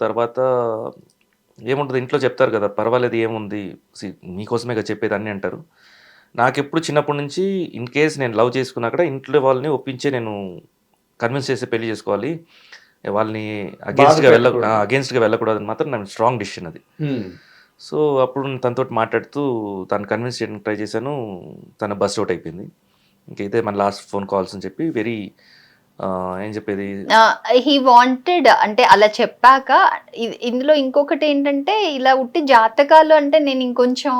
తర్వాత ఏముంటుంది? ఇంట్లో చెప్తారు కదా పర్వాలేదు ఏముంది? మీకోసమే కదా చెప్పేది అన్నీ అంటారు. నాకు ఎప్పుడు చిన్నప్పటి నుంచి ఇన్ కేస్ నేను లవ్ చేసుకున్నా కూడా ఇంట్లో వాళ్ళని ఒప్పించే నేను కన్విన్స్ చేసి పెళ్ళి చేసుకోవాలి. వాళ్ళని అగేన్స్ట్గా వెళ్ళ పెట్టకూడదు. అగేన్స్ట్గా వెళ్ళకూడదు అని మాత్రం నా స్ట్రాంగ్ డిసిషన్ అది. సో అప్పుడు నేను తనతో మాట్లాడుతూ తను కన్విన్స్ చేయడానికి ట్రై చేశాను. తన బస్ అవుట్ అయిపోయింది. ఇంకైతే మన లాస్ట్ ఫోన్ కాల్స్ అని చెప్పి వెరీ ఏం చెప్పేది? హీ వాంటెడ్ అంటే అలా చెప్పాక ఇందులో ఇంకొకటి ఏంటంటే ఇలా ఉట్టి జాతకాలు అంటే నేను ఇంకొంచెం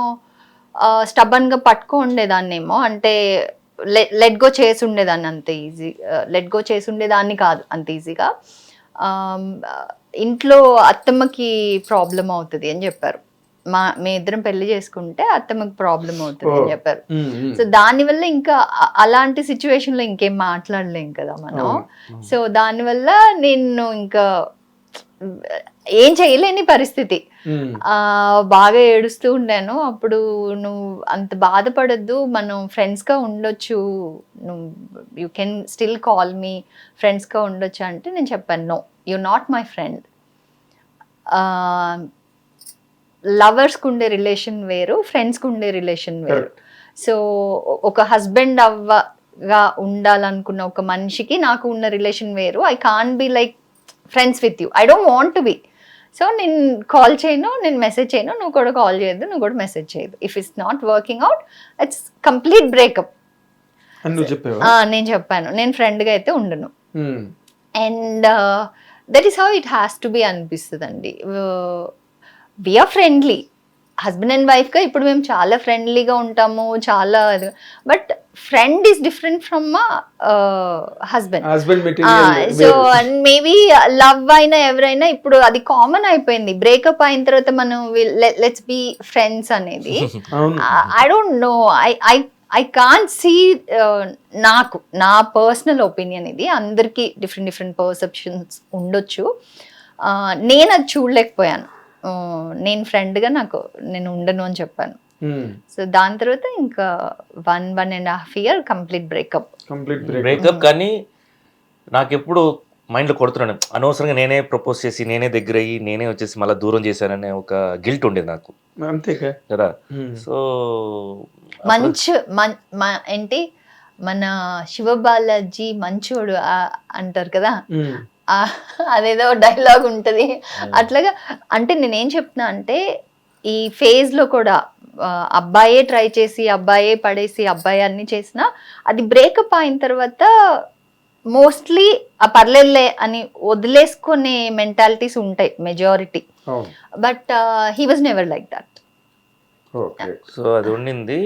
స్టబన్గా పట్టుకో ఉండేదాన్నేమో. అంటే లెట్ గో చేసి ఉండేదాన్ని అంత ఈజీ లెట్ గో చేసి ఉండేదాన్ని కాదు అంత ఈజీగా ఇంట్లో అత్తమ్మకి ప్రాబ్లం అవుతుంది అని చెప్పారు. మా మీ ఇద్దరం పెళ్ళి చేసుకుంటే అత్తమ్మకి ప్రాబ్లం అవుతుంది అని. చెప్పారు. సో దానివల్ల ఇంకా అలాంటి సిచ్యువేషన్లో ఇంకేం మాట్లాడలేం కదా మనం. సో దానివల్ల నేను ఇంకా ఏం చేయలేని పరిస్థితి. ఆ బాగా ఏడుస్తూ ఉండాను అప్పుడు నువ్వు అంత బాధపడద్దు మనం ఫ్రెండ్స్గా ఉండొచ్చు నువ్వు you can still call me ఫ్రెండ్స్గా ఉండొచ్చు అంటే నేను చెప్పాను no you not my friend లవర్స్కి ఉండే రిలేషన్ వేరు ఫ్రెండ్స్కి ఉండే రిలేషన్ వేరు. సో ఒక హస్బెండ్ అవ్వగా ఉండాలనుకున్న ఒక మనిషికి నాకు ఉన్న రిలేషన్ వేరు. I can be like friends with you. I don't want to be. So నేను కాల్ చేయను నేను మెసేజ్ చేయను. నువ్వు కూడా కాల్ చేయొద్దు నువ్వు కూడా మెసేజ్ చేయదు if it's not working out it's complete breakup నేను చెప్పాను. నేను ఫ్రెండ్గా అయితే ఉండను. And that is how it has to be అనిపిస్తుంది అండి వీఆర్ ఫ్రెండ్లీ హస్బెండ్ అండ్ వైఫ్గా ఇప్పుడు మేము చాలా ఫ్రెండ్లీగా ఉంటాము చాలా but friend is different from husband husband material so and maybe love అయినా ఎవరైనా ఇప్పుడు అది కామన్ అయిపోయింది. బ్రేకప్ అయిన తర్వాత మనం లెట్స్ బి ఫ్రెండ్స్ అనేది. I don't know I I I can see నాకు నా పర్సనల్ ఒపీనియన్ ఇది. అందరికీ డిఫరెంట్ డిఫరెంట్ పర్సెప్షన్స్ ఉండొచ్చు. Uh, నేను అది చూడలేకపోయాను. నేను ఫ్రెండ్గా నాకు నేను ఉండను అని చెప్పాను. సో దాని తర్వాత ఇంకా one one and half year complete breakup. Complete break breakup కానీ నాకు ఎప్పుడు మైండ్లో కొడుతున్నాను. అనవసరంగా నేనే ప్రపోజ్ చేసి నేనే దగ్గర అయ్యి నేనే వచ్చేసి మళ్ళీ దూరం చేశాననే ఒక గిల్ట్ ఉండేది నాకు. అంతేగా కదా. సో మంచు ఏంటి? మన శివబాలాజీ మంచోడు అంటారు కదా? అదేదో డైలాగ్ ఉంటుంది. అట్లాగా అంటే నేనేం చెప్తున్నా అంటే ఈ phase లో కూడా అబ్బాయే ట్రై చేసి అబ్బాయే పడేసి అబ్బాయి అన్ని చేసినా అది బ్రేకప్ అయిన తర్వాత మోస్ట్లీ ఆ పర్లేదులే అని వదిలేసుకునే మెంటాలిటీస్ ఉంటాయి majority but he was never like that okay so అది ఉండింది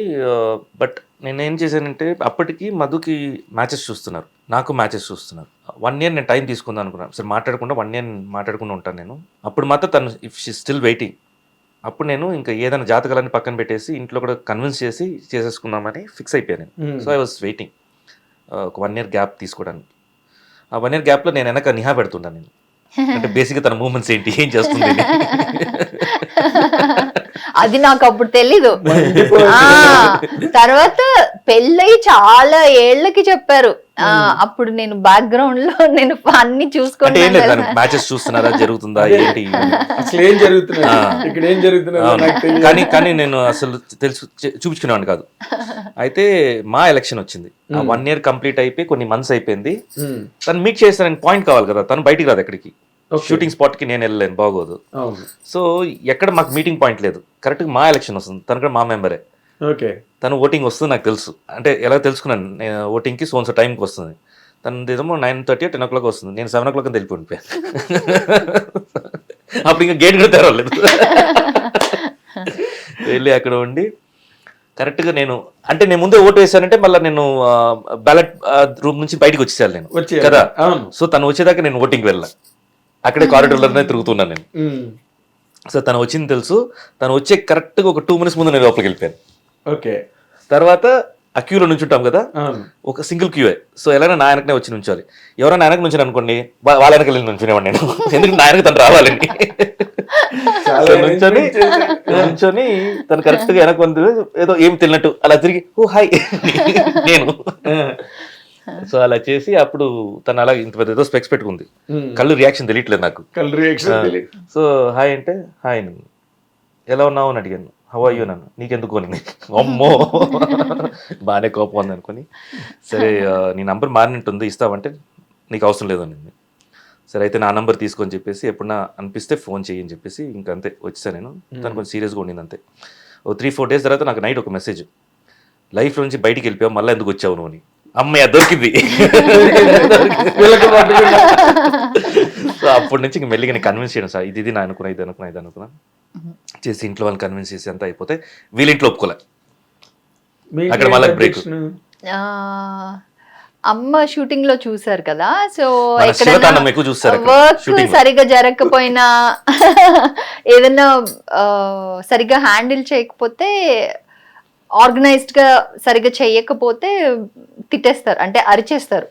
బట్ నేను ఏం చేశానంటే అప్పటికి మధుకి మ్యాచెస్ చూస్తున్నారు. నాకు మ్యాచెస్ చూస్తున్నారు. వన్ ఇయర్ నేను టైం తీసుకుందాం అనుకున్నాను. సరే మాట్లాడకుండా వన్ ఇయర్ మాట్లాడకుండా ఉంటాను నేను. అప్పుడు మాత్రం తను ఇఫ్ షీ స్టిల్ వెయిటింగ్ అప్పుడు నేను ఇంకా ఏదైనా జాతకాలన్నీ పక్కన పెట్టేసి ఇంట్లో కూడా కన్విన్స్ చేసి చేసేసుకుందామని ఫిక్స్ అయిపోయాను నేను. సో ఐ వాస్ వెయిటింగ్ ఒక వన్ ఇయర్ గ్యాప్ తీసుకోవడానికి. ఆ వన్ ఇయర్ గ్యాప్లో నేను వెనక నిహా పెడుతుంటాను నేను. అంటే బేసిక్గా తన మూమెంట్స్ ఏంటి ఏం చేస్తుంది. అది నాకు అప్పుడు తెలీదు. తర్వాత పెళ్ళై చాలా ఏళ్ళకి చెప్పారు. ఆ, అప్పుడు నేను బ్యాక్గ్రౌండ్లో నేను అన్ని కదా. మ్యాచెస్ చూస్తున్నారా జరుగుతుందా ఏంటి? అసలు ఏం. ఇక్కడ ఏం కానీ కానీ నేను అసలు తెలుసు చూపించుకునేవాడిని కాదు. అయితే మా ఎలక్షన్ వచ్చింది. వన్ ఇయర్ కంప్లీట్ అయిపోయి కొన్ని మంత్స్ అయిపోయింది. తను మీట్ చేస్తానని పాయింట్ కావాలి కదా తను బయటికి రాదు ఎక్కడికి. షూటింగ్ స్పాట్కి నేను వెళ్ళలేను బాగోదు. సో ఎక్కడ మాకు మీటింగ్ పాయింట్ లేదు. కరెక్ట్ మా ఎలక్షన్ వస్తుంది. తను కూడా మా మెంబరే ఓకే తను ఓటింగ్ వస్తుంది నాకు తెలుసు. అంటే ఎలా తెలుసుకున్నాను? నేను ఓటింగ్కి సోన్స్ టైంకి వస్తుంది. తనది ఏమో nine thirty ten o'clock వస్తుంది. నేను సెవెన్ ఓ క్లాక్ అని వెళ్ళిపోయిపోయాను అప్పుడు ఇంకా గేట్ కూడా తెరవలేదు. వెళ్ళి అక్కడ ఉండి కరెక్ట్గా నేను అంటే నేను ముందే ఓటు వేసానంటే మళ్ళీ నేను బ్యాలెట్ రూమ్ నుంచి బయటకు వచ్చేసాను నేను. కదా? సో తను వచ్చేదాకా నేను ఓటింగ్కి వెళ్ళా అక్కడే కారిడోర్లోనే తిరుగుతున్నాను నేను. సో తను వచ్చింది తెలుసు. తను వచ్చే కరెక్ట్గా ఒక టూ మినిట్స్ ముందు నేను లోపలికి వెళ్ళిపోయాను. ఓకే. తర్వాత ఆ క్యూలో నుంచి ఉంటాం కదా? ఒక సింగిల్ క్యూఏ సో ఎలా నా వెనకనే వచ్చి నుంచోవాలి ఎవరైనా వెనక నుంచి అనుకోండి వాళ్ళ వెనక వెళ్ళి నుంచునేవాడు నేను. ఎందుకంటే నా వెనక తను రావాలండి నుంచొని. నుంచొని తను కరెక్ట్గా వెనక ఉంది. ఏదో ఏం తెలియనట్టు అలా తిరిగి ఓ హాయ్ నేను. సో అలా చేసి అప్పుడు తను అలా ఇంత పెద్ద ఏదో స్పెక్స్ పెట్టుకుంది. Hmm. కళ్ళు రియాక్షన్ తెలియట్లేదు నాకు. కలర్ రియాక్షన్ సో హాయ్ అంటే హాయ్ నన్ను ఎలా ఉన్నావు? అని అడిగాను. హౌ అయ్యో నన్ను నీకెందుకు? అని అమ్మో! బాగానే కోపం ఉంది అనుకుని. సరే నీ నంబర్ మారినట్టుంది. ఇస్తావంటే నీకు అవసరం లేదు అనింది. సరే అయితే నా నంబర్ తీసుకొని చెప్పేసి ఎప్పుడన్నా అనిపిస్తే ఫోన్ చేయని చెప్పేసి ఇంకా అంతే వచ్చేసాను నేను. తను కొంచెం సీరియస్గా ఉండింది అంతే. ఓ త్రీ ఫోర్ డేస్ తర్వాత నాకు నైట్ ఒక మెసేజ్ లైఫ్ నుంచి బయటికి వెళ్ళిపోయావు మళ్ళీ ఎందుకు వచ్చావు నువ్వు అని. అమ్మయ్య దొరికింది. సో అప్పటి నుంచి ఇంక మెల్లిగా నేను కన్విన్స్ చేయను సార్ ఇది ఇది నా అనుకున్నా ఇది అనుకున్నా ఇది అనుకున్నా చేసి ఇంట్లో వాళ్ళని కన్విన్స్ చేసి అంతా అయిపోతే వీళ్ళ ఇంట్లో ఒప్పుకోలే అక్కడ మళ్ళా? ఆ, అమ్మ షూటింగ్లో చూసారు కదా సో వర్క్. సరిగా జరగకపోయినా ఏదైనా సరిగా హ్యాండిల్ చేయకపోతే ఆర్గనైజ్డ్గా సరిగా చేయకపోతే తిట్టేస్తారు అంటే అరిచేస్తారు.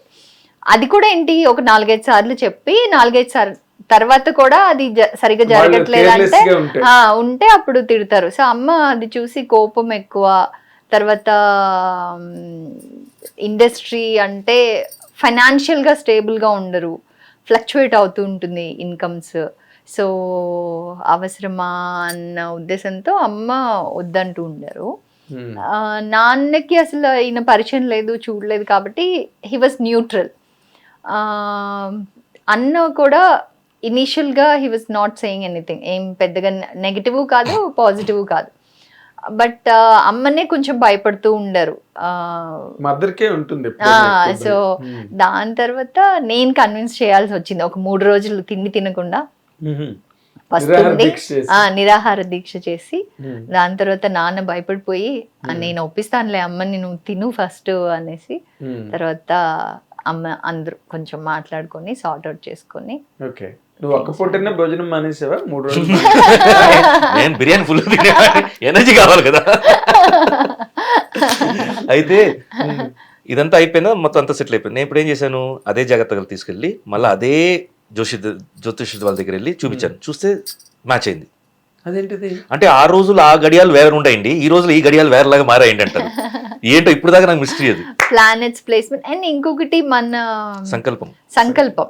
అది కూడా ఏంటి? ఒక నాలుగైదు సార్లు చెప్పి నాలుగైదు సార్లు తర్వాత కూడా అది సరిగా జరగట్లేదు అంటే ఉంటే. అప్పుడు తిడతారు. సో అమ్మ అది చూసి కోపం ఎక్కువ. తర్వాత ఇండస్ట్రీ అంటే ఫైనాన్షియల్గా స్టేబుల్గా ఉండరు. ఫ్లక్చువేట్ అవుతూ ఉంటుంది ఇన్కమ్స్. సో అవసరమా అన్న ఉద్దేశంతో అమ్మ వద్దంటూ ఉండరు. నాన్నకి అసలు ఈయన పరిచయం లేదు చూడలేదు కాబట్టి హీ వాజ్ న్యూట్రల్ అన్న కూడా ఇనీషియల్గా he was not saying anything ఏం పెద్దగా నెగిటివ్ కాదు పాజిటివ్ కాదు. బట్ అమ్మనే కొంచెం భయపడుతూ ఉండరు. మదర్కే ఉంటుంది సో. Hmm. దాని తర్వాత నేను కన్విన్స్ చేయాల్సి వచ్చింది. ఒక మూడు రోజులు తిండి తినకుండా. Mhm. ఫస్ట్ నిరాహార దీక్ష చేసి. ఆ, నిరాహార దీక్ష చేసి. దాని తర్వాత నాన్న భయపడిపోయి "ఆ, నేను ఒప్పిస్తానులే అమ్మని నువ్వు తిను ఫస్ట్ అనేసి. తర్వాత అమ్మ అందరూ కొంచెం మాట్లాడుకొని సార్ట్ అవుట్ చేసుకొని. ఓకే. నువ్వు ఒక్క పూటనే భోజనం మానేసావా? మూడు రోజులు నేను బిర్యానీ ఫుల్ ఎనర్జీ కావాలి కదా. అయితే ఇదంతా అయిపోయిందా? మొత్తం అంతా సెటిల్ అయిపోయింది. నేను ఇప్పుడు ఏం చేశాను? అదే జాగ్రత్తగా తీసుకెళ్ళి మళ్ళీ అదే జోషి జ్యోతిష్ వాళ్ళ దగ్గర వెళ్ళి చూపించాను చూస్తే మ్యాచ్ అయింది. అదేంటిది? అంటే ఆ రోజులు ఆ గడియాలు వేరే ఉంటాయండి ఈ రోజులు ఈ గడియాలు వేరేలాగా మారాయండి అంటారు ఏంటో ఇప్పుడు దాకా నాకు మిస్టరీ అది. ప్లానెట్స్ ప్లేస్మెంట్ అండ్ ఇంకొకటి మన సంకల్పం. సంకల్పం.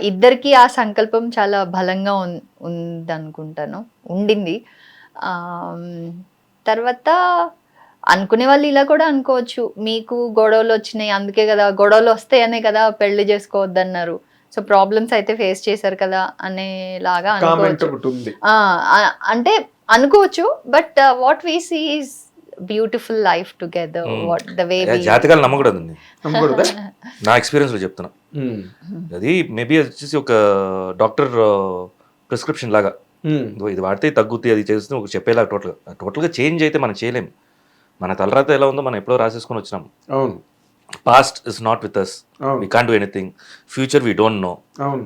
ఇద్దరికి ఆ సంకల్పం చాలా బలంగా ఉన్- ఉందనుకుంటాను. ఉండింది. ఆ, తర్వాత అనుకునే వాళ్ళు ఇలా కూడా అనుకోవచ్చు. మీకు గొడవలు వచ్చినాయి. అందుకే కదా గొడవలు వస్తాయనే కదా పెళ్ళి చేసుకోవద్దన్నారు. సో ప్రాబ్లమ్స్ అయితే ఫేస్ చేశారు కదా అనేలాగా కామెంట్ అనుకోవచ్చు ఒకటి ఉంది. ఆ, ఆ, అంటే అనుకోవచ్చు but what we see is beautiful life together. What the way జాతకాలు నమ్మకూడదా? నా ఎక్స్పీరియన్స్లో చెప్తున్నా. Hmm. అది మేబీ వచ్చేసి ఒక డాక్టర్ ప్రిస్క్రిప్షన్ లాగా. Hmm. ఇది వాడితే తగ్గుద్ది అది చేస్తే ఒక చెప్పేలాగా టోటల్గా టోటల్గా చేంజ్ అయితే మనం చేయలేం. మన తలరాత ఎలా ఉందో మనం ఎప్పుడో రాసేసుకొని వచ్చినాం. అవును. Past is not with us we can do anything future we don't know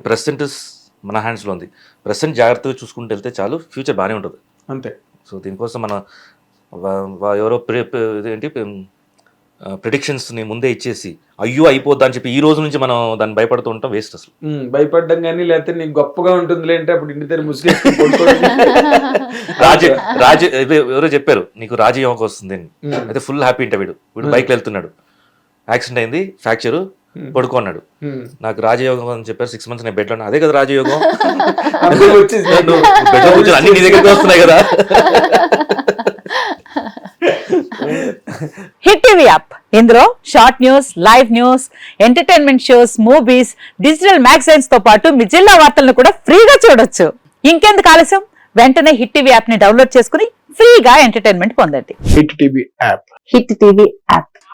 present is మన హ్యాండ్స్లో ఉంది. ప్రెసెంట్ జాగ్రత్తగా చూసుకుంటూ వెళ్తే చాలు ఫ్యూచర్ బాగానే ఉంటుంది. అంతే. సో దీనికోసం మన ఎవరో ఇదేంటి ప్రిడిక్షన్స్ని ముందే ఇచ్చేసి అయ్యో అయిపోద్దా అని చెప్పి ఈ రోజు నుంచి మనం దాన్ని భయపడుతూ ఉంటాం వేస్ట్ అసలు. భయపడ్డం కానీ లేకపోతే నీకు గొప్పగా ఉంటుంది అంటే అప్పుడు ఇంటి దగ్గర ముసుగు రాజ రాజ ఎవరో చెప్పారు నీకు రాజయోగం వస్తుంది. అయితే ఫుల్ హ్యాపీ ఇంట వీడు. వీడు బైక్లో వెళ్తున్నాడు. యాక్సిడెంట్ అయింది ఫ్రాక్చర్ పడుకున్నాడు నాకు రాజయోగం అని చెప్పారు సిక్స్ మంత్స్ నేను బెడ్లో ఉన్నా. అదే కదా రాజయోగం. కూర్చొని అన్ని నీ దగ్గరికి వస్తున్నాయి కదా. Hit TV app. ఇందులో short news live news entertainment shows movies digital మ్యాగజైన్స్తో పాటు మీ జిల్లా వార్తలను కూడా ఫ్రీగా చూడొచ్చు. ఇంకెందుకు ఆలస్యం? వెంటనే హిట్ టీవీ యాప్ని డౌన్లోడ్ చేసుకుని ఫ్రీగా ఎంటర్టైన్మెంట్ పొందండి. Hit TV app. Hit TV app.